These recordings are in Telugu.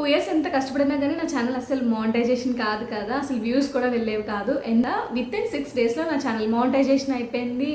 టూ ఇయర్స్ ఎంత కష్టపడినా కానీ నా ఛానల్ అసలు మానిటైజేషన్ కాదు కదా. అసలు వ్యూస్ కూడా వెళ్ళేవి కాదు. అండ్ విత్ ఇన్ సిక్స్ డేస్లో నా ఛానల్ మానిటైజేషన్ అయిపోయింది.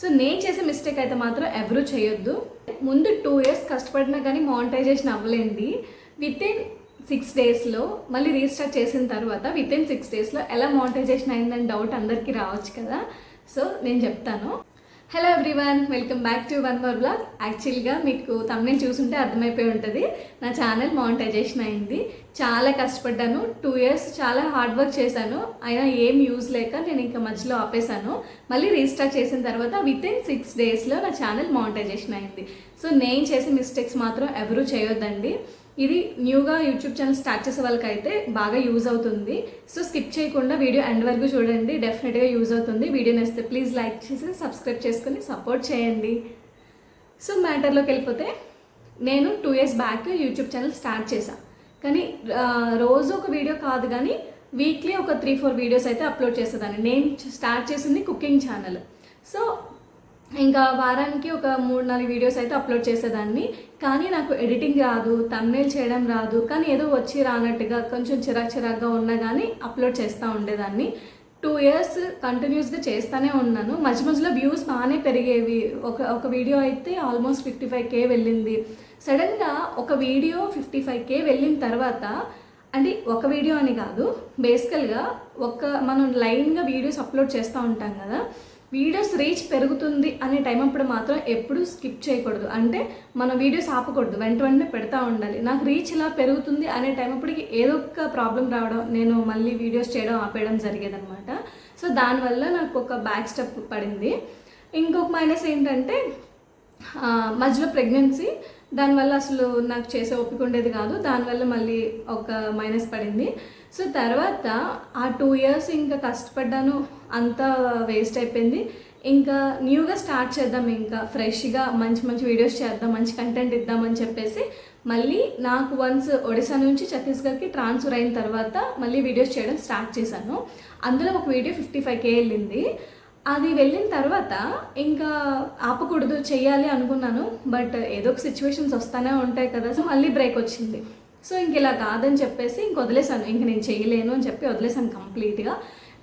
సో నేను చేసే మిస్టేక్ అయితే మాత్రం ఎవరూ చేయొద్దు. ముందు టూ ఇయర్స్ కష్టపడినా కానీ మానిటైజేషన్ అవ్వలేంది. విత్ ఇన్ సిక్స్ డేస్లో మళ్ళీ రీస్టార్ట్ చేసిన తర్వాత విత్ ఇన్ సిక్స్ డేస్లో ఎలా మానిటైజేషన్ అయిందని డౌట్ అందరికీ రావచ్చు కదా. సో నేను చెప్తాను. Hello everyone welcome back to one more blog యాక్చువల్గా మీకు తమిళ చూసుంటే అర్థమైపోయి ఉంటుంది. నా ఛానల్ మానిటైజేషన్ అయింది. చాలా కష్టపడ్డాను. టూ ఇయర్స్ చాలా హార్డ్ వర్క్ చేశాను. అయినా ఏం యూజ్ లేక నేను ఇంకా మధ్యలో ఆపేశాను. మళ్ళీ రీస్టార్ట్ చేసిన తర్వాత విత్ ఇన్ సిక్స్ డేస్లో నా ఛానల్ మానిటైజేషన్ అయింది. సో నేను చేసే మిస్టేక్స్ మాత్రం ఎవరూ చేయొద్దండి. ఇది న్యూగా యూట్యూబ్ ఛానల్ స్టార్ట్ చేసే వాళ్ళకైతే బాగా యూజ్ అవుతుంది. సో స్కిప్ చేయకుండా వీడియో ఎండ్ వరకు చూడండి. డెఫినెట్గా యూజ్ అవుతుంది. వీడియో నేస్తే ప్లీజ్ లైక్ చేసి సబ్స్క్రైబ్ చేసుకొని సపోర్ట్ చేయండి. సో మ్యాటర్లోకి వెళ్ళిపోతే నేను two years back YouTube channel start చేశాను కానీ రోజు ఒక వీడియో కాదు కానీ వీక్లీ ఒక త్రీ ఫోర్ వీడియోస్ అయితే అప్లోడ్ చేసేదాన్ని. నేను స్టార్ట్ చేసింది కుకింగ్ ఛానల్. సో ఇంకా వారానికి ఒక మూడు నాలుగు వీడియోస్ అయితే అప్లోడ్ చేసేదాన్ని. కానీ నాకు ఎడిటింగ్ రాదు తమ్నేల్ చేయడం రాదు. కానీ ఏదో వచ్చి రానట్టుగా కొంచెం చిరాక్ చిరాక్గా ఉన్నా కానీ అప్లోడ్ చేస్తూ ఉండేదాన్ని. టూ ఇయర్స్ కంటిన్యూస్గా చేస్తూనే ఉన్నాను. మధ్య మధ్యలో వ్యూస్ బాగానే పెరిగేవి. ఒక ఒక వీడియో అయితే ఆల్మోస్ట్ ఫిఫ్టీ ఫైవ్ కే వెళ్ళింది. సడన్గా ఒక వీడియో ఫిఫ్టీ ఫైవ్ కే వెళ్ళిన తర్వాత అంటే ఒక వీడియో అని కాదు బేసికల్గా ఒక మనం లైన్గా వీడియోస్ అప్లోడ్ చేస్తూ ఉంటాం కదా. వీడియోస్ రీచ్ పెరుగుతుంది అనే టైం అప్పుడు మాత్రం ఎప్పుడు స్కిప్ చేయకూడదు. అంటే మన వీడియోస్ ఆపకూడదు. వెంట వెంటనే పెడతా ఉండాలి. నాకు రీచ్ ఇలా పెరుగుతుంది అనే టైం అప్పటికి ఏదో ఒక ప్రాబ్లం రావడం నేను మళ్ళీ వీడియోస్ చేయడం ఆపేయడం జరిగేదనమాట సో దానివల్ల నాకు ఒక బ్యాక్ స్టెప్ పడింది. ఇంకొక మైనస్ ఏంటంటే మధ్యలో ప్రెగ్నెన్సీ దానివల్ల అసలు నాకు చేసే ఒప్పుకుండేది ఉండేది కాదు. దానివల్ల మళ్ళీ ఒక మైనస్ పడింది. సో తర్వాత ఆ టూ ఇయర్స్ ఇంకా కష్టపడ్డాను అంతా వేస్ట్ అయిపోయింది. ఇంకా న్యూగా స్టార్ట్ చేద్దాం ఇంకా ఫ్రెష్గా మంచి మంచి వీడియోస్ చేద్దాం మంచి కంటెంట్ ఇద్దామని చెప్పేసి మళ్ళీ నాకు వన్స్ ఒడిశా నుంచి ఛత్తీస్గఢ్కి ట్రాన్స్ఫర్ అయిన తర్వాత మళ్ళీ వీడియోస్ చేయడం స్టార్ట్ చేశాను. అందులో ఒక వీడియో ఫిఫ్టీ ఫైవ్ కే వెళ్ళింది. అది వెళ్ళిన తర్వాత ఇంకా ఆపకూడదు చేయాలి అనుకున్నాను. బట్ ఏదో ఒక సిచ్యువేషన్స్ వస్తూనే ఉంటాయి కదా సో మళ్ళీ బ్రేక్ వచ్చింది. సో ఇంక ఇలా కాదని చెప్పేసి ఇంక వదిలేసాను ఇంక నేను చేయలేను అని చెప్పి వదిలేసాను కంప్లీట్గా.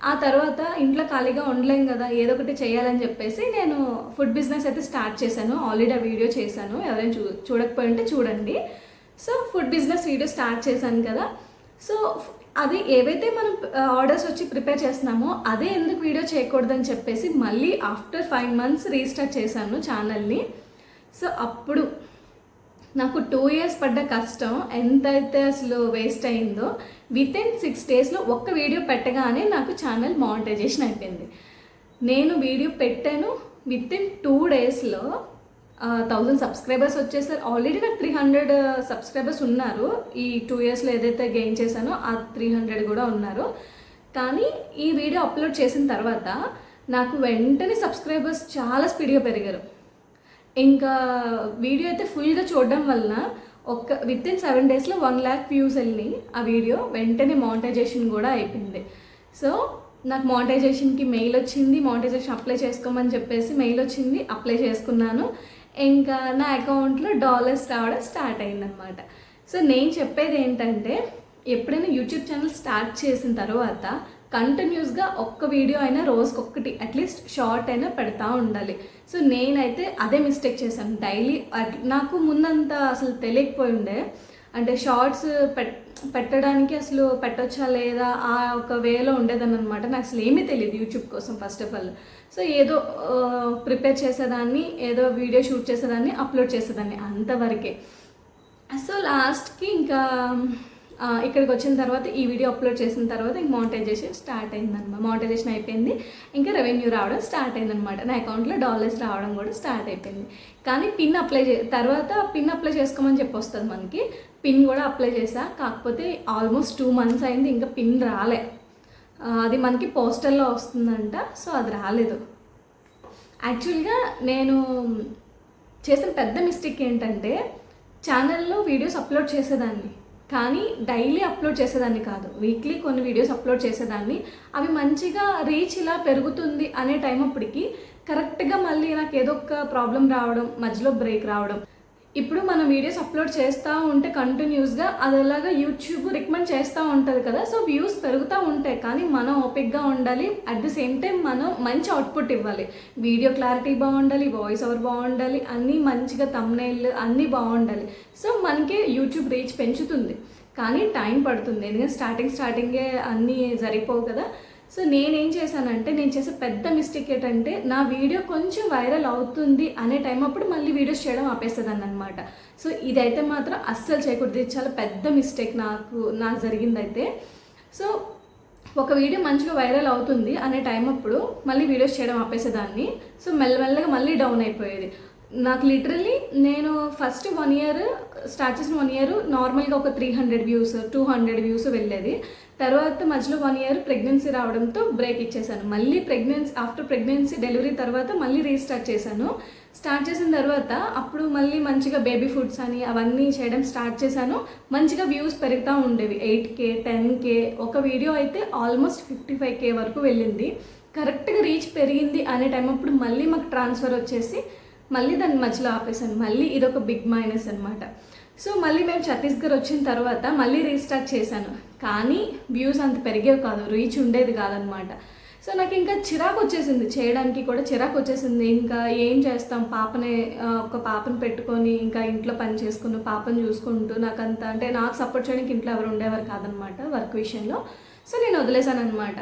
ఆ తర్వాత ఇంట్లో ఖాళీగా ఉండలేం కదా ఏదో ఒకటి చేయాలని చెప్పేసి నేను ఫుడ్ బిజినెస్ అయితే స్టార్ట్ చేశాను. ఆల్రెడీ ఆ వీడియో చేశాను. ఎవరైనా చూ చూడకపోయి ఉంటే చూడండి. So food business video start చేశాను కదా. సో అది ఏవైతే మనం ఆర్డర్స్ వచ్చి ప్రిపేర్ చేస్తున్నామో అదే ఎందుకు వీడియో చేయకూడదని చెప్పేసి మళ్ళీ ఆఫ్టర్ ఫైవ్ మంత్స్ రీస్టార్ట్ చేశాను ఛానల్ని. సో అప్పుడు నాకు టూ ఇయర్స్ పడ్డ కష్టం ఎంతైతే అసలు వేస్ట్ అయిందో విత్ ఇన్ సిక్స్ డేస్లో ఒక్క వీడియో పెట్టగానే నాకు ఛానల్ మానిటైజేషన్ అయిపోయింది. నేను వీడియో పెట్టాను విత్ ఇన్ టూ డేస్లో థౌజండ్ సబ్స్క్రైబర్స్ వచ్చేసారు. ఆల్రెడీ నాకు త్రీ హండ్రెడ్ సబ్స్క్రైబర్స్ ఉన్నారు. ఈ టూ ఇయర్స్లో ఏదైతే గెయిన్ చేశానో ఆ త్రీ హండ్రెడ్ కూడా ఉన్నారు. కానీ ఈ వీడియో అప్లోడ్ చేసిన తర్వాత నాకు వెంటనే సబ్స్క్రైబర్స్ చాలా స్పీడ్గా పెరిగారు. ఇంకా వీడియో అయితే ఫుల్గా చూడడం వలన ఒక విత్ ఇన్ సెవెన్ డేస్లో వన్ ల్యాక్ వ్యూస్ వెళ్ళి ఆ వీడియో. వెంటనే మానిటైజేషన్ కూడా అయిపోయింది. సో నాకు మానిటైజేషన్కి మెయిల్ వచ్చింది. మానిటైజేషన్ అప్లై చేసుకోమని చెప్పేసి మెయిల్ వచ్చింది. అప్లై చేసుకున్నాను. ఇంకా నా అకౌంట్లో డాలర్స్ రావడం స్టార్ట్ అయిందనమాట సో నేను చెప్పేది ఏంటంటే ఎప్పుడైనా యూట్యూబ్ ఛానల్ స్టార్ట్ చేసిన తర్వాత కంటిన్యూస్గా ఒక్క వీడియో అయినా రోజుకొక్కటి అట్లీస్ట్ షార్ట్ అయినా పెడతా ఉండాలి. సో నేనైతే అదే మిస్టేక్ చేశాను. డైలీ నాకు ముందంతా అసలు తెలియకపోయి ఉండే అంటే షార్ట్స్ పెట్ పెట్టడానికి అసలు పెట్టొచ్చా లేదా ఆ ఒక వేలో ఉండేదని అనమాట నాకు అసలు ఏమీ తెలియదు యూట్యూబ్ కోసం ఫస్ట్ ఆఫ్ ఆల్ సో ఏదో ప్రిపేర్ చేసేదాన్ని ఏదో వీడియో షూట్ చేసేదాన్ని అప్లోడ్ చేసేదాన్ని అంతవరకే. సో లాస్ట్కి ఇంకా ఇక్కడికి వచ్చిన తర్వాత ఈ వీడియో అప్లోడ్ చేసిన తర్వాత ఇంక మానిటైజేషన్ స్టార్ట్ అయిందనమాట మానిటైజేషన్ అయిపోయింది. ఇంకా రెవెన్యూ రావడం స్టార్ట్ అయిందనమాట నా అకౌంట్లో డాలర్స్ రావడం కూడా స్టార్ట్ అయిపోయింది. కానీ పిన్ అప్లై చే తర్వాత పిన్ అప్లై చేసుకోమని చెప్పి వస్తుంది మనకి. పిన్ కూడా అప్లై చేసా కాకపోతే ఆల్మోస్ట్ టూ మంత్స్ అయింది ఇంకా పిన్ రాలే. అది మనకి పోస్టల్లో వస్తుందంట. సో అది రాలేదు. యాక్చువల్గా నేను చేసిన పెద్ద మిస్టేక్ ఏంటంటే ఛానల్లో వీడియోస్ అప్లోడ్ చేసేదాన్ని. కానీ డైలీ అప్లోడ్ చేసేదాన్ని కాదు. వీక్లీ కొన్ని వీడియోస్ అప్లోడ్ చేసేదాన్ని. అవి మంచిగా రీచ్ ఇలా పెరుగుతుంది అనే టైం అప్పటికి కరెక్ట్గా మళ్ళీ నాకు ఏదో ఒక ప్రాబ్లం రావడం మధ్యలో బ్రేక్ రావడం ఇప్పుడు మనం వీడియోస్ అప్లోడ్ చేస్తూ ఉంటే కంటిన్యూస్గా అది అలాగా యూట్యూబ్ రికమెండ్ చేస్తూ ఉంటుంది కదా సో వ్యూస్ పెరుగుతూ ఉంటాయి కానీ మనం ఓపిక్గా ఉండాలి. అట్ ది సేమ్ టైం మనం మంచి అవుట్పుట్ ఇవ్వాలి. వీడియో క్లారిటీ బాగుండాలి వాయిస్ ఓవర్ బాగుండాలి అన్నీ మంచిగా తమ్నైల్ అన్నీ బాగుండాలి. సో మనకి యూట్యూబ్ రీచ్ పెంచుతుంది. కానీ టైం పడుతుంది. ఎందుకంటే స్టార్టింగ్ స్టార్టింగే అన్నీ సరిపోవు కదా. సో నేనేం చేశానంటే నేను చేసే పెద్ద మిస్టేక్ ఏంటంటే నా వీడియో కొంచెం వైరల్ అవుతుంది అనే టైం అప్పుడు మళ్ళీ వీడియోస్ చేయడం ఆపేసేదాన్ని అనమాట సో ఇదైతే మాత్రం అస్సలు చేయకూడదు. ఇది చాలా పెద్ద మిస్టేక్ నాకు నాకు జరిగిందైతే. సో ఒక వీడియో మంచిగా వైరల్ అవుతుంది అనే టైం అప్పుడు మళ్ళీ వీడియోస్ చేయడం ఆపేసేదాన్ని. సో మెల్లమెల్లగా మళ్ళీ డౌన్ అయిపోయేది. నాకు లిటరల్లీ నేను ఫస్ట్ వన్ ఇయర్ స్టార్ట్ చేసిన వన్ ఇయర్ నార్మల్గా ఒక three hundred views two hundred views వెళ్ళేది. తర్వాత మధ్యలో వన్ ఇయర్ ప్రెగ్నెన్సీ రావడంతో బ్రేక్ ఇచ్చేసాను. మళ్ళీ ప్రెగ్నెన్సీ ఆఫ్టర్ ప్రెగ్నెన్సీ డెలివరీ తర్వాత మళ్ళీ రీస్టార్ట్ చేశాను. స్టార్ట్ చేసిన తర్వాత అప్పుడు మళ్ళీ మంచిగా బేబీ ఫుడ్స్ అని అవన్నీ చేయడం స్టార్ట్ చేశాను. మంచిగా వ్యూస్ పెరుగుతూ ఉండేవి. ఎయిట్ కే టెన్ కే ఒక వీడియో అయితే ఆల్మోస్ట్ ఫిఫ్టీ ఫైవ్ కే వరకు వెళ్ళింది. కరెక్ట్గా రీచ్ పెరిగింది అనే టైం అప్పుడు మళ్ళీ మాకు ట్రాన్స్ఫర్ వచ్చేసి మళ్ళీ దాన్ని మధ్యలో ఆపేసాను మళ్ళీ ఇదొక బిగ్ మైనస్ అనమాట సో మళ్ళీ మేము ఛత్తీస్గఢ్ వచ్చిన తర్వాత మళ్ళీ రీస్టార్ట్ చేశాను. కానీ వ్యూస్ అంత పెరిగేవి కాదు. రీచ్ ఉండేది కాదనమాట సో నాకు ఇంకా చిరాకు వచ్చేసింది. చేయడానికి కూడా చిరాకు వచ్చేసింది. ఇంకా ఏం చేస్తాం? పాపనే ఒక పాపను పెట్టుకొని ఇంకా ఇంట్లో పని చేసుకుని పాపను చూసుకుంటూ నాకు అంత అంటే నాకు సపోర్ట్ చేయడానికి ఇంట్లో ఎవరు ఉండేవారు కాదనమాట వర్క్ విషయంలో. సో నేను వదిలేశాను అనమాట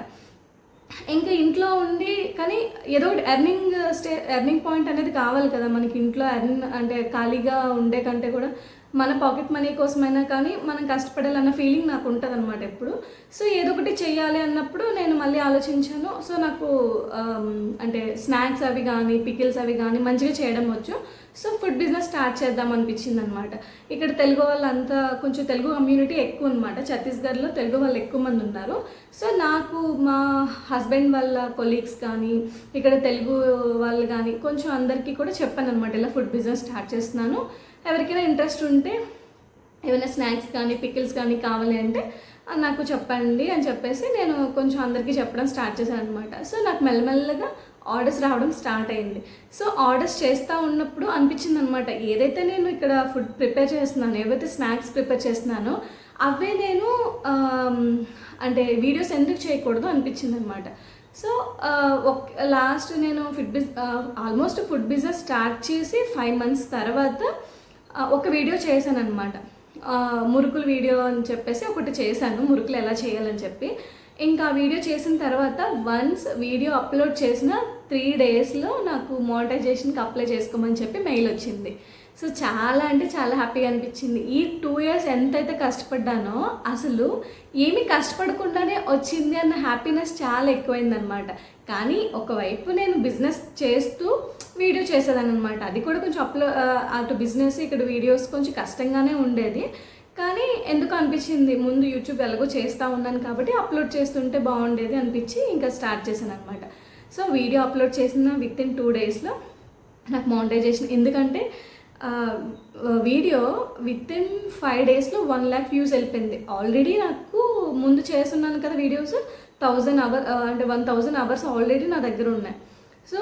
ఇంకా ఇంట్లో ఉండి కానీ ఏదో ఎర్నింగ్ స్టే ఎర్నింగ్ పాయింట్ అనేది కావాలి కదా మనకి ఇంట్లో ఎర్న్ అంటే ఖాళీగా ఉండే కంటే కూడా. మన పాకెట్ మనీ కోసమైనా కానీ మనం కష్టపడాలన్న ఫీలింగ్ నాకు ఉంటుంది అనమాట ఎప్పుడు. సో ఏదో ఒకటి చెయ్యాలి అన్నప్పుడు నేను మళ్ళీ ఆలోచించాను. సో నాకు అంటే స్నాక్స్ అవి కానీ పికిల్స్ అవి కానీ మంచిగా చేయడం వచ్చు. సో ఫుడ్ బిజినెస్ స్టార్ట్ చేద్దాం అనిపించింది అనమాట ఇక్కడ తెలుగు వాళ్ళంతా కొంచెం తెలుగు కమ్యూనిటీ ఎక్కువ అనమాట ఛత్తీస్గఢ్లో తెలుగు వాళ్ళు ఎక్కువ మంది ఉన్నారు. సో నాకు మా హస్బెండ్ వాళ్ళ కొలీగ్స్ కానీ ఇక్కడ తెలుగు వాళ్ళు కానీ కొంచెం అందరికీ కూడా చెప్పాను అనమాట ఇలా ఫుడ్ బిజినెస్ స్టార్ట్ చేస్తున్నాను. ఎవరికైనా ఇంట్రెస్ట్ ఉంటే ఏమైనా స్నాక్స్ కానీ పికిల్స్ కానీ కావాలి అంటే నాకు చెప్పండి అని చెప్పేసి నేను కొంచెం అందరికీ చెప్పడం స్టార్ట్ చేశాను అనమాట సో నాకు మెల్లమెల్లగా ఆర్డర్స్ రావడం స్టార్ట్ అయింది. సో ఆర్డర్స్ చేస్తూ ఉన్నప్పుడు అనిపించింది అనమాట ఏదైతే నేను ఇక్కడ ఫుడ్ ప్రిపేర్ చేస్తున్నానో ఏవైతే స్నాక్స్ ప్రిపేర్ చేస్తున్నానో అవే నేను అంటే వీడియోస్ ఎందుకు చేయకూడదు అనిపించింది అనమాట సో ఒక లాస్ట్ నేను food biz almost food business start చేసి ఫైవ్ మంత్స్ తర్వాత ఒక వీడియో చేశాను అనమాట మురుకులు వీడియో అని చెప్పేసి ఒకటి చేశాను. మురుకులు ఎలా చేయాలని చెప్పి. ఇంకా వీడియో చేసిన తర్వాత వన్స్ వీడియో అప్లోడ్ చేసిన త్రీ డేస్లో నాకు మోనటైజేషన్కి అప్లై చేసుకోమని చెప్పి మెయిల్ వచ్చింది. సో చాలా అంటే చాలా హ్యాపీగా అనిపించింది. ఈ టూ ఇయర్స్ ఎంతైతే కష్టపడ్డానో అసలు ఏమి కష్టపడకుండానే వచ్చింది అన్న హ్యాపీనెస్ చాలా ఎక్కువైందనమాట. కానీ ఒకవైపు నేను బిజినెస్ చేస్తూ వీడియో చేసేదాన్ని అనమాట అది కూడా కొంచెం అప్లో అటు బిజినెస్ ఇక్కడ వీడియోస్ కొంచెం కష్టంగానే ఉండేది. కానీ ఎందుకు అనిపించింది? ముందు యూట్యూబ్ ఎలాగో చేస్తూ ఉన్నాను కాబట్టి అప్లోడ్ చేస్తుంటే బాగుండేది అనిపించి ఇంకా స్టార్ట్ చేశాను అనమాట సో వీడియో అప్లోడ్ చేసిన విత్ ఇన్ టూ డేస్లో నాకు మోనిటైజేషన్ ఎందుకంటే వీడియో విత్ ఇన్ ఫైవ్ డేస్లో వన్ ల్యాక్ వ్యూస్ వెళ్ళిపోయింది. ఆల్రెడీ నాకు ముందు చేస్తున్నాను కదా వీడియోస్ థౌజండ్ అవర్ అంటే వన్ థౌజండ్ అవర్స్ ఆల్రెడీ నా దగ్గర ఉన్నాయి. సో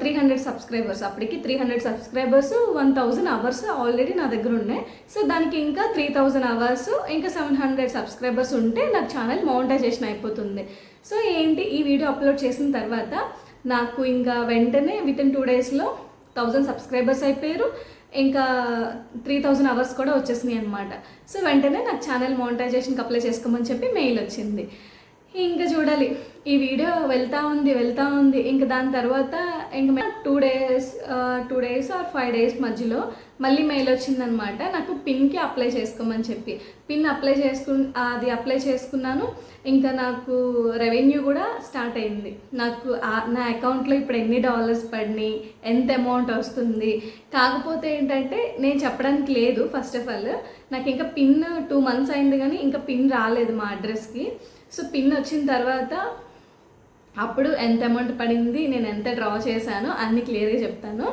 త్రీ హండ్రెడ్ సబ్స్క్రైబర్స్ అప్పటికి three hundred subscribers one thousand hours already నా దగ్గర ఉన్నాయి. సో దానికి ఇంకా త్రీ థౌజండ్ అవర్స్ ఇంకా సెవెన్ హండ్రెడ్ సబ్స్క్రైబర్స్ ఉంటే నాకు ఛానల్ మౌంటైజేషన్ అయిపోతుంది. సో ఏంటి ఈ వీడియో అప్లోడ్ చేసిన తర్వాత నాకు ఇంకా వెంటనే విత్ ఇన్ టూ డేస్లో థౌజండ్ సబ్స్క్రైబర్స్ అయిపోయారు. ఇంకా త్రీ థౌజండ్ అవర్స్ కూడా వచ్చేసినాయి అనమాట సో వెంటనే నాకు ఛానల్ మోనిటైజేషన్కి అప్లై చేసుకోమని చెప్పి మెయిల్ వచ్చింది. ఇంకా చూడాలి. ఈ వీడియో వెళ్తా ఉంది వెళ్తా ఉంది. ఇంకా దాని తర్వాత ఇంకా two days two days or five days మధ్యలో మళ్ళీ మెయిల్ వచ్చిందనమాట. నాకు పిన్కి అప్లై చేసుకోమని చెప్పి. పిన్ అప్లై చేసుకు అది అప్లై చేసుకున్నాను. ఇంకా నాకు రెవెన్యూ కూడా స్టార్ట్ అయింది. నాకు నా అకౌంట్లో ఇప్పుడు ఎన్ని డాలర్స్ పడినాయి ఎంత అమౌంట్ వస్తుంది. కాకపోతే ఏంటంటే నేను చెప్పడానికి లేదు ఫస్ట్ ఆఫ్ ఆల్. నాకు ఇంకా పిన్ టూ మంత్స్ అయింది కానీ ఇంకా పిన్ రాలేదు మా అడ్రస్కి. సో పిన్ వచ్చిన తర్వాత అప్పుడు ఎంత అమౌంట్ పడింది నేను ఎంత డ్రా చేశానో అన్ని క్లియర్గా చెప్తాను.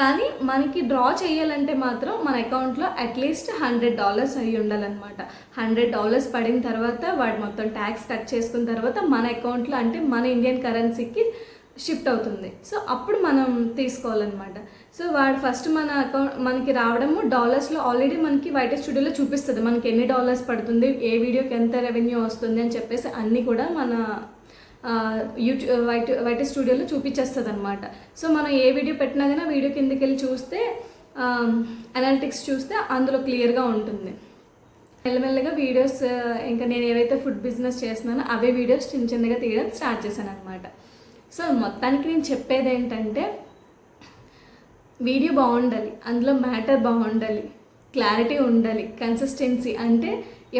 కానీ మనకి డ్రా చేయాలంటే మాత్రం మన అకౌంట్లో అట్లీస్ట్ హండ్రెడ్ డాలర్స్ అయ్యి ఉండాలన్నమాట. హండ్రెడ్ డాలర్స్ పడిన తర్వాత వాడు మొత్తం ట్యాక్స్ కట్ చేసుకున్న తర్వాత మన అకౌంట్లో అంటే మన ఇండియన్ కరెన్సీకి షిఫ్ట్ అవుతుంది. సో అప్పుడు మనం తీసుకోవాలన్నమాట. సో వాడు ఫస్ట్ మన అకౌంట్ మనకి రావడము డాలర్స్లో ఆల్రెడీ మనకి వైట్ స్టూడియోలో చూపిస్తుంది. మనకి ఎన్ని డాలర్స్ పడుతుంది ఏ వీడియోకి ఎంత రెవెన్యూ వస్తుంది అని చెప్పేసి అన్నీ కూడా మన యూట్యూబ్ వైట్ వైట్ స్టూడియోలో చూపించేస్తుంది అనమాట సో మనం ఏ వీడియో పెట్టినా కానీ ఆ వీడియో కిందకి వెళ్ళి చూస్తే అనాలిటిక్స్ చూస్తే అందులో క్లియర్గా ఉంటుంది. మెల్లమెల్లగా వీడియోస్ ఇంకా నేను ఏవైతే ఫుడ్ బిజినెస్ చేస్తున్నానో అవే వీడియోస్ చిన్న చిన్నగా తీయడం స్టార్ట్ చేశాను అనమాట సో మొత్తానికి నేను చెప్పేది ఏంటంటే వీడియో బాగుండాలి అందులో మ్యాటర్ బాగుండాలి క్లారిటీ ఉండాలి కన్సిస్టెన్సీ అంటే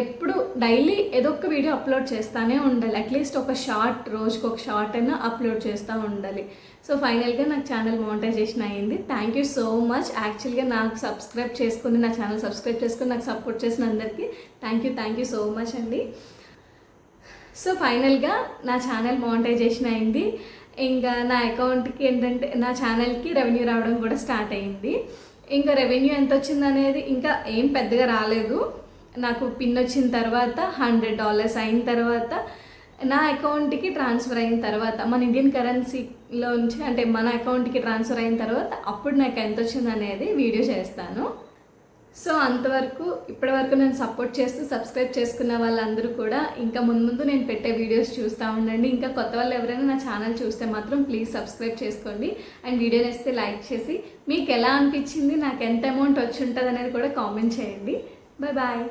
ఎప్పుడు డైలీ ఏదో ఒక వీడియో అప్లోడ్ చేస్తానే ఉండాలి. అట్లీస్ట్ ఒక షార్ట్ రోజుకి ఒక షార్ట్ అయినా అప్లోడ్ చేస్తూ ఉండాలి. సో ఫైనల్గా నాకు ఛానల్ మోనిటైజేషన్ అయ్యింది. థ్యాంక్ యూ సో మచ్ యాక్చువల్గా నాకు సబ్స్క్రైబ్ చేసుకుని నా ఛానల్ సబ్స్క్రైబ్ చేసుకుని నాకు సపోర్ట్ చేసిన అందరికీ thank you thank you so much అండి. సో ఫైనల్గా నా ఛానల్ మానిటైజేషన్ అయింది. ఇంకా నా అకౌంట్కి ఏంటంటే నా ఛానల్కి రెవెన్యూ రావడం కూడా స్టార్ట్ అయింది. ఇంకా రెవెన్యూ ఎంత వచ్చింది అనేది ఇంకా ఏం పెద్దగా రాలేదు. నాకు పిన్ వచ్చిన తర్వాత హండ్రెడ్ డాలర్స్ అయిన తర్వాత నా అకౌంట్కి ట్రాన్స్ఫర్ అయిన తర్వాత మన ఇండియన్ కరెన్సీలో నుంచి అంటే మన అకౌంట్కి ట్రాన్స్ఫర్ అయిన తర్వాత అప్పుడు నాకు ఎంత వచ్చింది అనేది వీడియో చేస్తాను. సో అంతవరకు ఇప్పటివరకు నేను సపోర్ట్ చేస్తూ సబ్స్క్రైబ్ చేసుకున్న వాళ్ళందరూ కూడా ఇంకా ముందు ముందు నేను పెట్టే వీడియోస్ చూస్తూ ఉండండి. ఇంకా కొత్త వాళ్ళు ఎవరైనా నా ఛానల్ చూస్తే మాత్రం ప్లీజ్ సబ్స్క్రైబ్ చేసుకోండి. అండ్ వీడియో నేస్తే లైక్ చేసి మీకు ఎలా అనిపించింది నాకు ఎంత అమౌంట్ వచ్చి ఉంటుంది అనేది కూడా కామెంట్ చేయండి. Bye bye.